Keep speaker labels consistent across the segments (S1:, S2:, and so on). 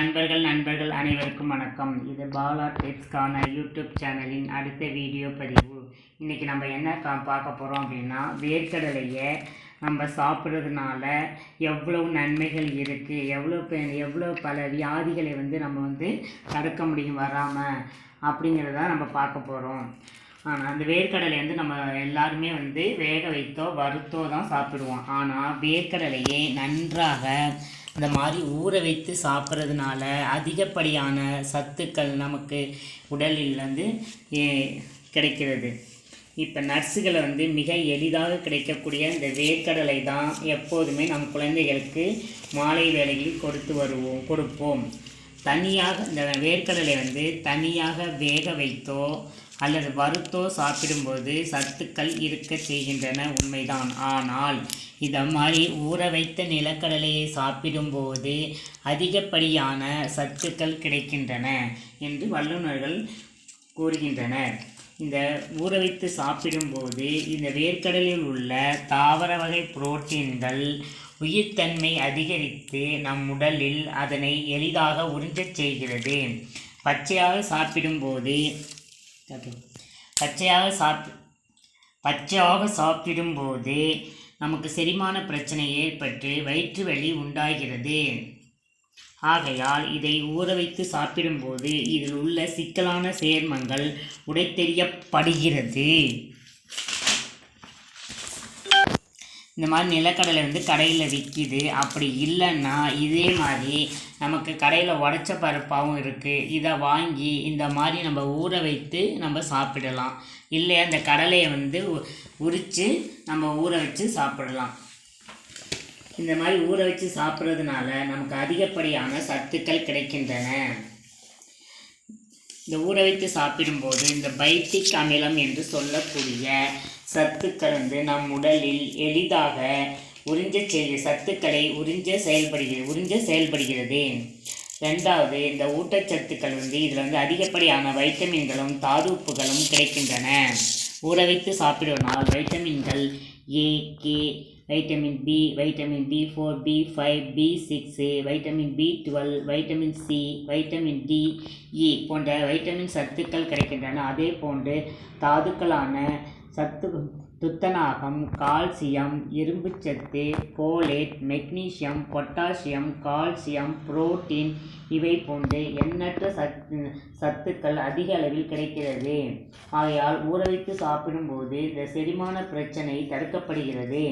S1: நண்பர்கள் நண்பர்கள் அனைவருக்கும் வணக்கம். இது பாலா டிப்ஸ்க்கான யூடியூப் சேனலின் அடுத்த வீடியோ பதிவு. இன்றைக்கி நம்ம என்ன கா பார்க்க போகிறோம் அப்படின்னா வேர்க்கடலையை நம்ம சாப்பிட்றதுனால எவ்வளவு நன்மைகள் இருக்குது எவ்வளோ பெ எவ்வளோ பல வியாதிகளை வந்து நம்ம வந்து தடுக்க முடியும் வராமல் அப்படிங்கிறத நம்ம பார்க்க போகிறோம் ஆனால் அந்த வேர்க்கடலை வந்து நம்ம எல்லாருமே வந்து வேக வைத்தோ வறுத்தோ தான் சாப்பிடுவோம். ஆனால் வேர்க்கடலையை நன்றாக இந்த மாதிரி ஊற வைத்து சாப்பிட்றதுனால அதிகப்படியான சத்துக்கள் நமக்கு உடலில் வந்து கிடைக்கிறது. இப்போ நர்ஸுகளை வந்து மிக எளிதாக கிடைக்கக்கூடிய இந்த வேர்க்கடலை தான் எப்போதுமே நம் குழந்தைகளுக்கு மாலை வேலைகளில் கொடுத்து வருவோம் கொடுப்போம். தனியாக இந்த வேர்க்கடலை வந்து தனியாக வேக வைத்தோ அல்லது வறுத்தோ சாப்பிடும்போது சத்துக்கள் இருக்க செய்கின்றன உண்மைதான். ஆனால் இதை மாதிரி ஊற வைத்த நிலக்கடலையை சாப்பிடும்போது அதிகப்படியான சத்துக்கள் கிடைக்கின்றன என்று வல்லுநர்கள் கூறுகின்றனர். இந்த ஊற வைத்து சாப்பிடும்போது இந்த வேர்க்கடலில் உள்ள தாவர வகை புரோட்டீன்கள் உயிர்த்தன்மை அதிகரித்து நம் உடலில் அதனை எளிதாக உறிஞ்சச் செய்கிறது. பச்சையாக சாப்பிடும்போது பச்சையாக சாப்பி பச்சையாக சாப்பிடும்போது நமக்கு செரிமான பிரச்சனை ஏற்பட்டு வயிற்று வலி உண்டாகிறது. ஆகையால் இதை ஊற வைத்து சாப்பிடும்போது இதில் உள்ள சிக்கலான சேர்மங்கள் உடைத்தெறியப்படுகிறது. இந்த மாதிரி நிலக்கடலை வந்து கடையில் விற்கிது அப்படி இல்லைன்னா இதே மாதிரி நமக்கு கடையில் உடச்ச பருப்பாகவும் இருக்குது இதை வாங்கி இந்த மாதிரி நம்ம ஊற வைத்து நம்ம சாப்பிடலாம். இல்லை அந்த கடலையை வந்து உ- உரித்து நம்ம ஊற வச்சு சாப்பிடலாம். இந்த மாதிரி ஊற வச்சு சாப்பிட்றதுனால நமக்கு அதிகப்படியான சத்துக்கள் கிடைக்கின்றன. இந்த ஊற வைத்து சாப்பிடும்போது இந்த பைட்டிக் அமிலம் என்று சொல்லக்கூடிய சத்துக்கள் வந்து நம் உடலில் எளிதாக உறிஞ்ச செய்ய சத்துக்களை உறிஞ்ச செயல்படுகிறது உறிஞ்ச செயல்படுகிறது. ரெண்டாவது இந்த ஊட்டச்சத்துக்கள் வந்து இதில் வந்து அதிகப்படியான வைட்டமின்களும் தாதுப்புகளும் கிடைக்கின்றன. ஊற வைத்து சாப்பிடுவதனால் வைட்டமின்கள் A K vitamin B vitamin B four B five B six vitamin B twelve vitamin C vitamin D E e போன்ற வைட்டமின் சத்துக்கள் கிடைக்கின்றன. அதே போன்று தாதுக்களான சத்து துத்தநாகம் கால்சியம் இரும்புச்சத்து folate magnesium potassium calcium protein இவை போன்று எண்ணற்ற சத்து சத்துக்கள் அதிக அளவில் கிடைக்கிறது. ஆகையால் ஊற வைத்து சாப்பிடும்போது இந்த செரிமான பிரச்சனை தடுக்கப்படுகிறது.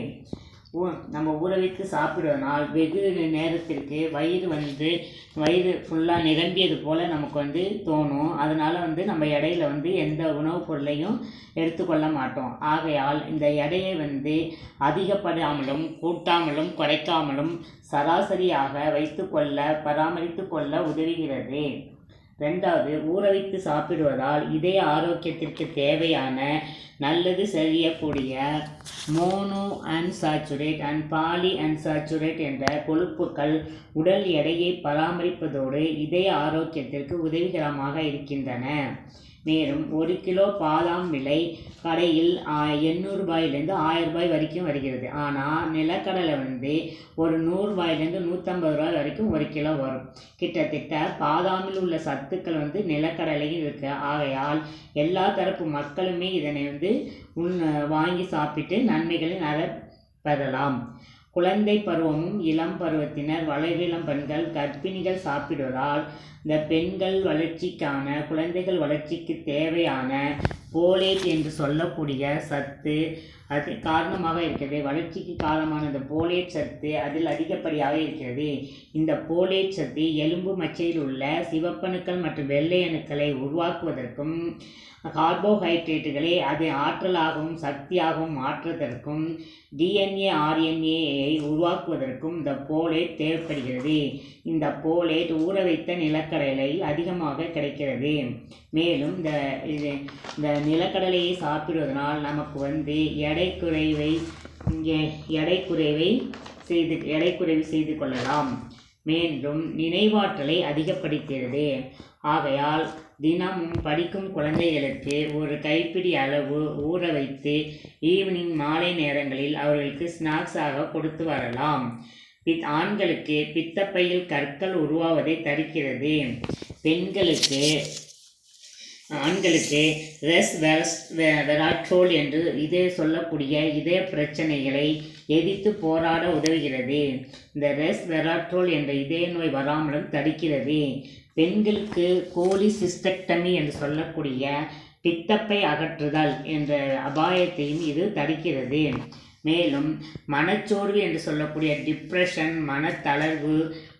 S1: ஊ- நம்ம ஊற வைத்து சாப்பிடுவதனால் வெகு நேரத்திற்கு வயிறு வந்து வயிறு ஃபுல்லாக நிரம்பியது போல் நமக்கு வந்து தோணும். அதனால் வந்து நம்ம இடையில வந்து எந்த உணவுப் பொருளையும் எடுத்துக்கொள்ள மாட்டோம். ஆகையால் இந்த எடையை வந்து அதிகப்படாமலும் கூட்டாமலும் குறைக்காமலும் சராசரியாக வைத்துக்கொள்ள பராமரித்து கொள்ள உதவுகிறது. ரெண்டாவது ஊற வைத்து சாப்பிடுவதால் இதய ஆரோக்கியத்திற்கு தேவையான நல்லது செய்யக்கூடிய mono unsaturated and poly unsaturated என்ற கொழுப்புக்கள் உடல் எடையை பராமரிப்பதோடு இதய ஆரோக்கியத்திற்கு உதவிகரமாக இருக்கின்றன. மேலும் ஒரு கிலோ பாதாம் விலை கடையில் எண்ணூறு ரூபாயிலேருந்து ஆயிரம் ரூபாய் வரைக்கும் வருகிறது. ஆனால் நிலக்கடலை வந்து ஒரு நூறுரூபாயிலேருந்து நூற்றம்பது ரூபாய் வரைக்கும் ஒரு கிலோ வரும். கிட்டத்தட்ட பாதாமில் உள்ள சத்துக்கள் வந்து நிலக்கடலையும் இருக்கு ஆகையால் எல்லா தரப்பு மக்களுமே இதனை வந்து உண் வாங்கி சாப்பிட்டு நன்மைகளை நல பெறலாம் குழந்தை பருவமும் இளம் பருவத்தினர் வளரிளம் பெண்கள் கர்ப்பிணிகள் சாப்பிடுவதால் இந்த பெண்கள் வளர்ச்சிக்கான குழந்தைகள் வளர்ச்சிக்கு தேவையான போலேட் என்று சொல்லக்கூடிய சத்து அது காரணமாக இருக்கிறது. வளர்ச்சிக்கு காரணமான இந்த போலேட் சத்து அதில் அதிகப்படியாக இருக்கிறது. இந்த போலேட் சத்து எலும்பு மச்சையில் உள்ள சிவப்பணுக்கள் மற்றும் வெள்ளை அணுக்களை உருவாக்குவதற்கும் கார்போஹைட்ரேட்டுகளை அதை ஆற்றலாகவும் சக்தியாகவும் மாற்றுவதற்கும் டிஎன்ஏ ஆர்என்ஏயை உருவாக்குவதற்கும் இந்த போலேட் தேவைப்படுகிறது. இந்த போலேட் ஊற வைத்த நிலக்கடலையில் அதிகமாக கிடைக்கிறது. மேலும் இந்த இது இந்த நிலக்கடலையை சாப்பிடுவதனால் நமக்கு வந்து எடை குறைவை எ- எடை குறைவை செய்து எடை குறைவு செய்து கொள்ளலாம். மேலும் நினைவாற்றலை அதிகப்படுத்துகிறது ஆகையால் தினமும் படிக்கும் குழந்தைகளுக்கு ஒரு கைப்பிடி அளவு ஊற வைத்து ஈவினிங் மாலை நேரங்களில் அவர்களுக்கு ஸ்நாக்ஸாக கொடுத்து வரலாம். பித் ஆண்களுக்கு பித்தப்பையில் கற்கள் உருவாவதை தடுக்கிறது. பெண்களுக்கு ஆண்களுக்கு ரெஸ் வெரஸ் வெ- வெராட்ரோல் என்று இதே சொல்லக்கூடிய இதய பிரச்சனைகளை எதிர்த்து போராட உதவுகிறது. இந்த ரெஸ் வெராட்ரோல் என்ற இதய நோய் வராமலும் தடுக்கிறது. பெண்களுக்கு கோலி சிஸ்டக்டமி என்று சொல்லக்கூடிய பித்தப்பை அகற்றுதல் என்ற அபாயத்தையும் இது தடுக்கிறது. மேலும் மனச்சோர்வு என்று சொல்லக்கூடிய டிப்ரெஷன் மனத்தளர்வு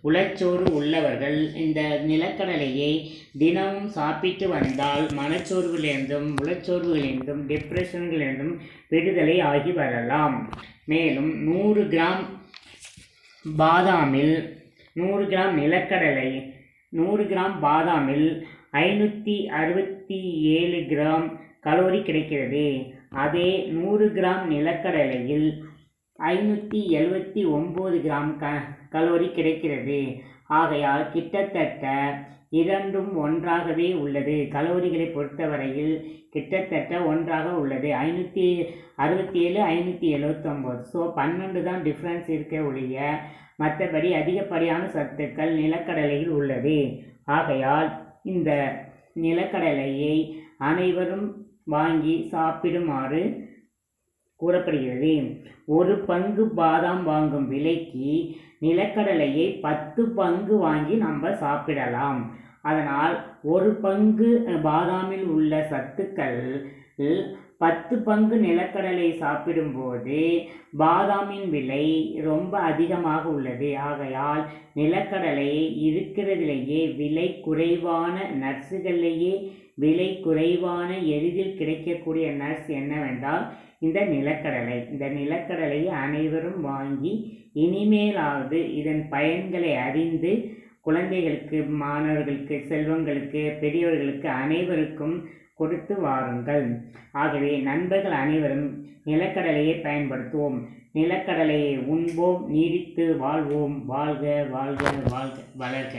S1: உளச்சோர்வு உள்ளவர்கள் இந்த நிலக்கடலையை தினமும் சாப்பிட்டு வந்தால் மனச்சோர்விலிருந்தும் உளச்சோர்வுகளிலிருந்தும் டிப்ரெஷன்களிலிருந்தும் விடுதலை ஆகி வரலாம். மேலும் நூறு கிராம் பாதாமில் நூறு கிராம் நிலக்கடலை நூறு கிராம் பாதாமில் ஐநூற்றி அறுபத்தி ஏழு கிராம் கலோரி கிடைக்கிறது. அதே நூறு கிராம் நிலக்கடலையில் ஐநூற்றி எழுபத்தி ஒம்பது கிராம் க கலோரி கிடைக்கிறது. ஆகையால் கிட்டத்தட்ட இரண்டும் ஒன்றாகவே உள்ளது. கலோரிகளை பொறுத்தவரையில் கிட்டத்தட்ட ஒன்றாக உள்ளது. ஐநூற்றி அறுபத்தி ஏழு ஐநூற்றி எழுவத்தொம்போது. ஸோ பன்னெண்டு தான் டிஃப்ரென்ஸ் இருக்க ஒழிய மற்றபடி அதிகப்படியான சத்துக்கள் நிலக்கடலையில் உள்ளது. ஆகையால் இந்த நிலக்கடலையை அனைவரும் வாங்கி சாப்பிடுமாறு கூறப்படுகிறது. ஒரு பங்கு பாதாம் வாங்கும் விலைக்கு நிலக்கடலையை பத்து பங்கு வாங்கி நம்ம சாப்பிடலாம். அதனால் ஒரு பங்கு பாதாமில் உள்ள சத்துக்கள் பத்து பங்கு நிலக்கடலை சாப்பிடும்போது பாதாமின் விலை ரொம்ப அதிகமாக உள்ளது. ஆகையால் நிலக்கடலை இருக்கிறதிலேயே விலை குறைவான நர்ஸுகளிலேயே விலை குறைவான எளிதில் கிடைக்கக்கூடிய நட்ஸ் என்னவென்றால் இந்த நிலக்கடலை. இந்த நிலக்கடலையை அனைவரும் வாங்கி இனிமேலாவது இதன் பயன்களை அறிந்து குழந்தைகளுக்கு மாணவர்களுக்கு செல்வங்களுக்கு பெரியவர்களுக்கு அனைவருக்கும் கொடுத்து வாருங்கள். ஆகவே நண்பர்கள் அனைவரும் நிலக்கடலையை பயன்படுத்துவோம். நிலக்கடலையை உண்போம் நீடித்து வாழ்வோம். வாழ்க வாழ்க வாழ்க வளர்க.